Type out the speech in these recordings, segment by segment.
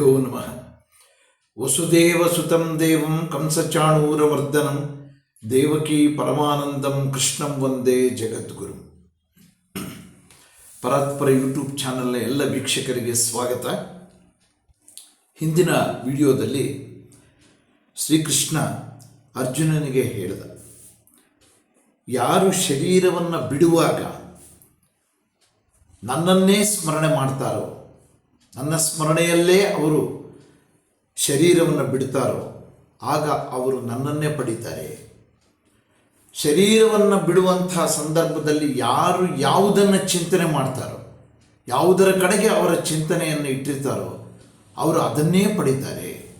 ಗುರುಭ್ಯೋ ನಮಃ. ವಸುದೇವ ಸುತಂ ದೇವಂ ಕಂಸಚಾಣೂರಮರ್ದನಂ ದೇವಕಿ ಪರಮಾನಂದಂ ಕೃಷ್ಣಂ ವಂದೇ ಜಗದ್ಗುರು. ಪರಾತ್ಪರ ಯೂಟ್ಯೂಬ್ ಚಾನಲ್ನ ಎಲ್ಲ ವೀಕ್ಷಕರಿಗೆ ಸ್ವಾಗತ. ಹಿಂದಿನ ವಿಡಿಯೋದಲ್ಲಿ ಶ್ರೀಕೃಷ್ಣ ಅರ್ಜುನನಿಗೆ ಹೇಳಿದ, ಯಾರು ಶರೀರವನ್ನು ಬಿಡುವಾಗ ನನ್ನನ್ನೇ ಸ್ಮರಣೆ ಮಾಡ್ತಾರೋ ನನ್ನ ಸ್ಮರಣೆಯಲ್ಲೇ ಅವರು ಶರೀರವನ್ನು ಬಿಡ್ತಾರೋ ಆಗ ಅವರು ನನ್ನನ್ನೇ ಪಡೀತಾರೆ. ಶರೀರವನ್ನು ಬಿಡುವಂತಹ ಸಂದರ್ಭದಲ್ಲಿ ಯಾರು ಯಾವುದನ್ನು ಚಿಂತನೆ ಮಾಡ್ತಾರೋ, ಯಾವುದರ ಕಡೆಗೆ ಅವರ ಚಿಂತನೆಯನ್ನು ಇಟ್ಟಿರ್ತಾರೋ, ಅವರು ಅದನ್ನೇ ಪಡೀತಾರೆ.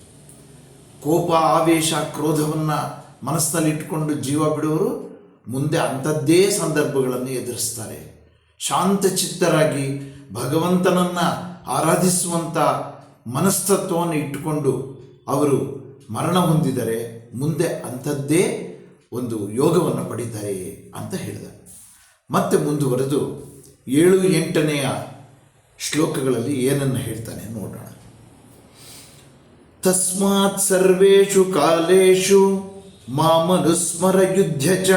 ಕೋಪ, ಆವೇಶ, ಕ್ರೋಧವನ್ನು ಮನಸ್ಸಿನಲ್ಲಿ ಇಟ್ಕೊಂಡು ಜೀವ ಬಿಡುವರು, ಮುಂದೆ ಅಂಥದ್ದೇ ಸಂದರ್ಭಗಳನ್ನು ಎದುರಿಸ್ತಾರೆ. ಶಾಂತಚಿತ್ತರಾಗಿ ಭಗವಂತನನ್ನು ಆರಾಧಿಸುವಂಥ ಮನಸ್ತತ್ವವನ್ನು ಇಟ್ಟುಕೊಂಡು ಅವರು ಮರಣ ಹೊಂದಿದರೆ ಮುಂದೆ ಅಂಥದ್ದೇ ಒಂದು ಯೋಗವನ್ನು ಪಡೀತಾರೆ ಅಂತ ಹೇಳಿದ. ಮತ್ತೆ ಮುಂದುವರೆದು ಏಳು ಎಂಟನೆಯ ಶ್ಲೋಕಗಳಲ್ಲಿ ಏನನ್ನು ಹೇಳ್ತಾನೆ ನೋಡೋಣ. ತಸ್ಮಾತ್ ಸರ್ವೇಷು ಕಾಲೇಷು ಮಾಮನುಸ್ಮರ ಯುದ್ಧ ಚ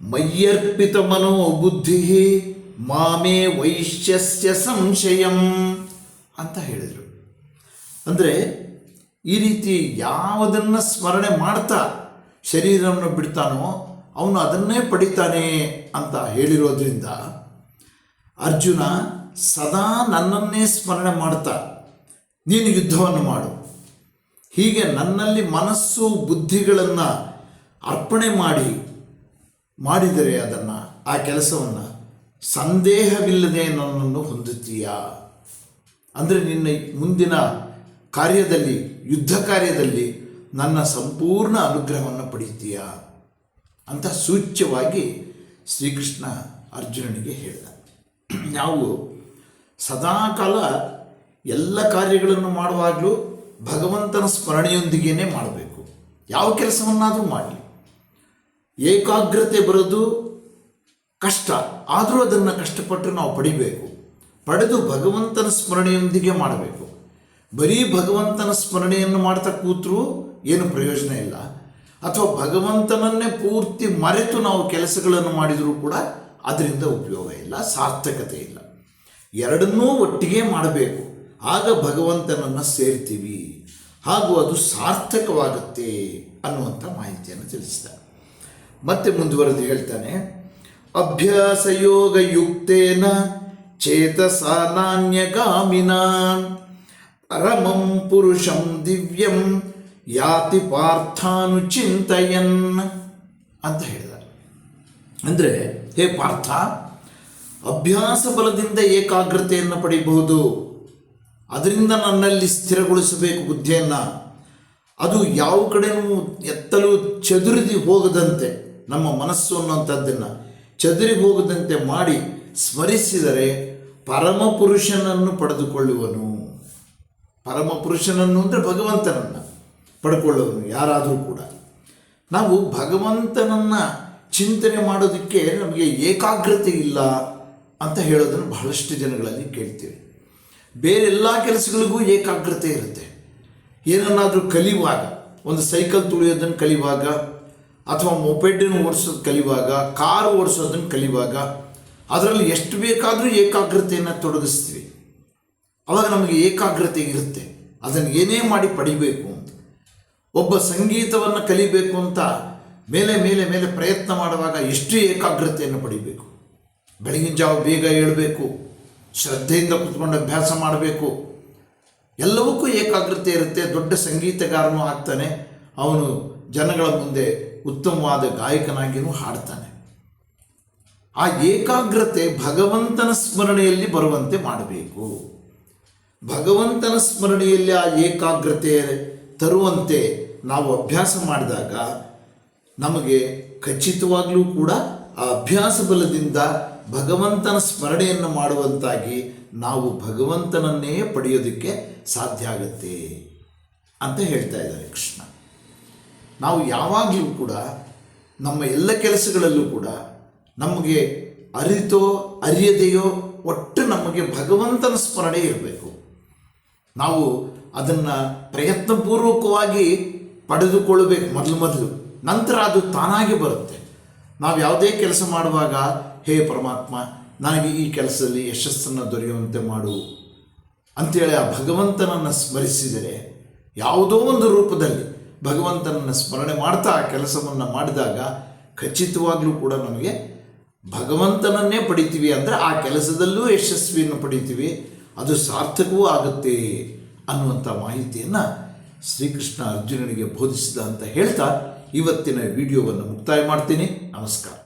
ಮಯ್ಯರ್ಪಿತ ಮನೋಬುದ್ಧಿ ಮಾಮೇ ವೈಶ್ಯಸ್ಯ ಸಂಶಯಂ ಅಂತ ಹೇಳಿದರು. ಅಂದರೆ ಈ ರೀತಿ ಯಾವುದನ್ನು ಸ್ಮರಣೆ ಮಾಡ್ತಾ ಶರೀರವನ್ನು ಬಿಡ್ತಾನೋ ಅವನು ಅದನ್ನೇ ಪಡಿತಾನೆ ಅಂತ ಹೇಳಿರೋದ್ರಿಂದ ಅರ್ಜುನ ಸದಾ ನನ್ನನ್ನೇ ಸ್ಮರಣೆ ಮಾಡ್ತಾ, ನೀನು ಯುದ್ಧವನ್ನು ಮಾಡು. ಹೀಗೆ ನನ್ನಲ್ಲಿ ಮನಸ್ಸು ಬುದ್ಧಿಗಳನ್ನು ಅರ್ಪಣೆ ಮಾಡಿ ಮಾಡಿದರೆ ಅದನ್ನು, ಆ ಕೆಲಸವನ್ನು ಸಂದೇಹವಿಲ್ಲದೆ ನನ್ನನ್ನು ಹೊಂದುತ್ತೀಯಾ? ಅಂದರೆ ನಿನ್ನ ಮುಂದಿನ ಕಾರ್ಯದಲ್ಲಿ, ಯುದ್ಧ ಕಾರ್ಯದಲ್ಲಿ ನನ್ನ ಸಂಪೂರ್ಣ ಅನುಗ್ರಹವನ್ನು ಪಡೀತೀಯ ಅಂತ ಸೂಚ್ಯವಾಗಿ ಶ್ರೀಕೃಷ್ಣ ಅರ್ಜುನನಿಗೆ ಹೇಳಿದ ನಾವು ಸದಾಕಾಲ ಎಲ್ಲ ಕಾರ್ಯಗಳನ್ನು ಮಾಡುವಾಗಲೂ ಭಗವಂತನ ಸ್ಮರಣೆಯೊಂದಿಗೇ ಮಾಡಬೇಕು. ಯಾವ ಕೆಲಸವನ್ನಾದರೂ ಮಾಡಲಿ. ಏಕಾಗ್ರತೆ ಬರೋದು ಕಷ್ಟ, ಆದರೂ ಅದನ್ನು ಕಷ್ಟಪಟ್ಟು ನಾವು ಪಡಿಬೇಕು. ಪಡೆದು ಭಗವಂತನ ಸ್ಮರಣೆಯೊಂದಿಗೆ ಮಾಡಬೇಕು. ಬರೀ ಭಗವಂತನ ಸ್ಮರಣೆಯನ್ನು ಮಾಡ್ತಾ ಕೂತರೂ ಏನು ಪ್ರಯೋಜನ ಇಲ್ಲ. ಅಥವಾ ಭಗವಂತನನ್ನೇ ಪೂರ್ತಿ ಮರೆತು ನಾವು ಕೆಲಸಗಳನ್ನು ಮಾಡಿದರೂ ಕೂಡ ಅದರಿಂದ ಉಪಯೋಗ ಇಲ್ಲ, ಸಾರ್ಥಕತೆ ಇಲ್ಲ. ಎರಡನ್ನೂ ಒಟ್ಟಿಗೆ ಮಾಡಬೇಕು. ಆಗ ಭಗವಂತನನ್ನು ಸೇರ್ತೀವಿ. ಹಾಗೂ ಅದು ಸಾರ್ಥಕವಾಗುತ್ತೆ ಅನ್ನುವಂಥ ಮಾಹಿತಿಯನ್ನು ತಿಳಿಸಿದ ಮತ್ತೆ ಮುಂದುವರೆದು ಹೇಳ್ತಾನೆ ಯುಕ್ತೇನ ಚೇತಸ ನಾಣ್ಯಗಾಮಿನ. ಪರಮಂ ಪುರುಷಂ ದಿವ್ಯಂ ಯಾತಿ ಪಾರ್ಥಾನು ಚಿಂತಯನ್ ಅಂತ ಹೇಳಿದ ಅಂದರೆ ಹೇ ಪಾರ್ಥ, ಅಭ್ಯಾಸ ಬಲದಿಂದ ಏಕಾಗ್ರತೆಯನ್ನು ಪಡೆಯಬಹುದು ಅದರಿಂದ ನನ್ನಲ್ಲಿ ಸ್ಥಿರಗೊಳಿಸಬೇಕು ಬುದ್ಧಿಯನ್ನು. ಅದು ಯಾವ ಕಡೆಯೂ ಎತ್ತಲು ಚದುರಿದಿ ಹೋಗದಂತೆ ನಮ್ಮ ಮನಸ್ಸು ಅನ್ನುವಂಥದ್ದನ್ನು. ಚದುರಿ ಹೋಗದಂತೆ ಮಾಡಿ ಸ್ಮರಿಸಿದರೆ ಪರಮಪುರುಷನನ್ನು ಪಡೆದುಕೊಳ್ಳುವನು. ಪರಮಪುರುಷನನ್ನು ಅಂದರೆ ಭಗವಂತನನ್ನು ಪಡ್ಕೊಳ್ಳುವನು, ಯಾರಾದರೂ ಕೂಡ. ನಾವು ಭಗವಂತನನ್ನು ಚಿಂತನೆ ಮಾಡೋದಕ್ಕೆ ನಮಗೆ ಏಕಾಗ್ರತೆ ಇಲ್ಲ ಅಂತ ಹೇಳೋದನ್ನು ಬಹಳಷ್ಟು ಜನಗಳಲ್ಲಿ ಕೇಳ್ತೀವಿ. ಬೇರೆಲ್ಲ ಕೆಲಸಗಳಿಗೂ ಏಕಾಗ್ರತೆ ಇರುತ್ತೆ. ಏನನ್ನಾದರೂ ಕಲಿಯುವಾಗ, ಒಂದು ಸೈಕಲ್ ತುಳಿಯೋದನ್ನು ಕಲಿಯುವಾಗ ಅಥವಾ ಮೊಪೆಡನ್ನು ಓಡಿಸೋದು ಕಲಿಯುವಾಗ ಕಾರು ಓಡಿಸೋದನ್ನು ಕಲಿಯುವಾಗ, ಅದರಲ್ಲಿ ಎಷ್ಟು ಬೇಕಾದರೂ ಏಕಾಗ್ರತೆಯನ್ನು ತೊಡಗಿಸ್ತೀವಿ. ಅವಾಗ ನಮಗೆ ಏಕಾಗ್ರತೆ ಇರುತ್ತೆ. ಅದನ್ನು ಏನೇ ಮಾಡಿ ಪಡಿಬೇಕು ಅಂತ. ಒಬ್ಬ ಸಂಗೀತವನ್ನು ಕಲಿಬೇಕು ಅಂತ ಮೇಲೆ ಮೇಲೆ ಮೇಲೆ ಪ್ರಯತ್ನ ಮಾಡುವಾಗ ಎಷ್ಟು ಏಕಾಗ್ರತೆಯನ್ನು ಪಡಿಬೇಕು. ಬೆಳಗಿನ ಜಾವ ಬೇಗ ಏಳಬೇಕು, ಶ್ರದ್ಧೆಯಿಂದ ಕುತ್ಕೊಂಡು ಅಭ್ಯಾಸ ಮಾಡಬೇಕು. ಎಲ್ಲವಕ್ಕೂ ಏಕಾಗ್ರತೆ ಇರುತ್ತೆ. ದೊಡ್ಡ ಸಂಗೀತಗಾರನೂ ಆಗ್ತಾನೆ. ಅವನು ಜನಗಳ ಮುಂದೆ ಉತ್ತಮವಾದ ಗಾಯಕನಾಗಿಯೂ ಹಾಡ್ತಾನೆ. ಆ ಏಕಾಗ್ರತೆ ಭಗವಂತನ ಸ್ಮರಣೆಯಲ್ಲಿ ಬರುವಂತೆ ಮಾಡಬೇಕು. ಭಗವಂತನ ಸ್ಮರಣೆಯಲ್ಲಿ ಆ ಏಕಾಗ್ರತೆ ತರುವಂತೆ ನಾವು ಅಭ್ಯಾಸ ಮಾಡಿದಾಗ ನಮಗೆ ಖಚಿತವಾಗಲೂ ಕೂಡ ಆ ಅಭ್ಯಾಸ ಬಲದಿಂದ ಭಗವಂತನ ಸ್ಮರಣೆಯನ್ನು ಮಾಡುವಂತಾಗಿ ನಾವು ಭಗವಂತನನ್ನೇ ಪಡೆಯೋದಕ್ಕೆ ಸಾಧ್ಯ ಆಗುತ್ತೆ ಅಂತ ಹೇಳ್ತಾ ಇದ್ದಾರೆ ಕೃಷ್ಣ. ನಾವು ಯಾವಾಗಲೂ ಕೂಡ ನಮ್ಮ ಎಲ್ಲ ಕೆಲಸಗಳಲ್ಲೂ ಕೂಡ ನಮಗೆ ಅರಿತೋ, ಅರಿಯದೆಯೋ ಒಟ್ಟು ನಮಗೆ ಭಗವಂತನ ಸ್ಮರಣೆ ಇರಬೇಕು. ನಾವು ಅದನ್ನು ಪ್ರಯತ್ನಪೂರ್ವಕವಾಗಿ ಪಡೆದುಕೊಳ್ಳಬೇಕು ಮೊದಲು ಮೊದಲು. ನಂತರ ಅದು ತಾನಾಗಿ ಬರುತ್ತೆ. ನಾವು ಯಾವುದೇ ಕೆಲಸ ಮಾಡುವಾಗ, ಹೇ ಪರಮಾತ್ಮ, ನನಗೆ ಈ ಕೆಲಸದಲ್ಲಿ ಯಶಸ್ಸನ್ನು ದೊರೆಯುವಂತೆ ಮಾಡು. ಅಂಥೇಳಿ ಆ ಭಗವಂತನನ್ನು ಸ್ಮರಿಸಿದರೆ ಯಾವುದೋ ಒಂದು ರೂಪದಲ್ಲಿ ಭಗವಂತನನ್ನು ಸ್ಮರಣೆ ಮಾಡ್ತಾ ಆ ಕೆಲಸವನ್ನು ಮಾಡಿದಾಗ ಖಚಿತವಾಗಲೂ ಕೂಡ ನಮಗೆ ಭಗವಂತನನ್ನೇ ಪಡಿತೀವಿ ಅಂದರೆ ಆ ಕೆಲಸದಲ್ಲೂ ಯಶಸ್ವಿಯನ್ನು ಪಡಿತೀವಿ, ಅದು ಸಾರ್ಥಕವೂ ಆಗುತ್ತೆ ಅನ್ನುವಂಥ ಮಾಹಿತಿಯನ್ನು ಶ್ರೀಕೃಷ್ಣ ಅರ್ಜುನನಿಗೆ ಬೋಧಿಸಿದ ಅಂತ ಹೇಳ್ತಾ ಇವತ್ತಿನ ವಿಡಿಯೋವನ್ನು ಮುಕ್ತಾಯ ಮಾಡ್ತೀನಿ. ನಮಸ್ಕಾರ.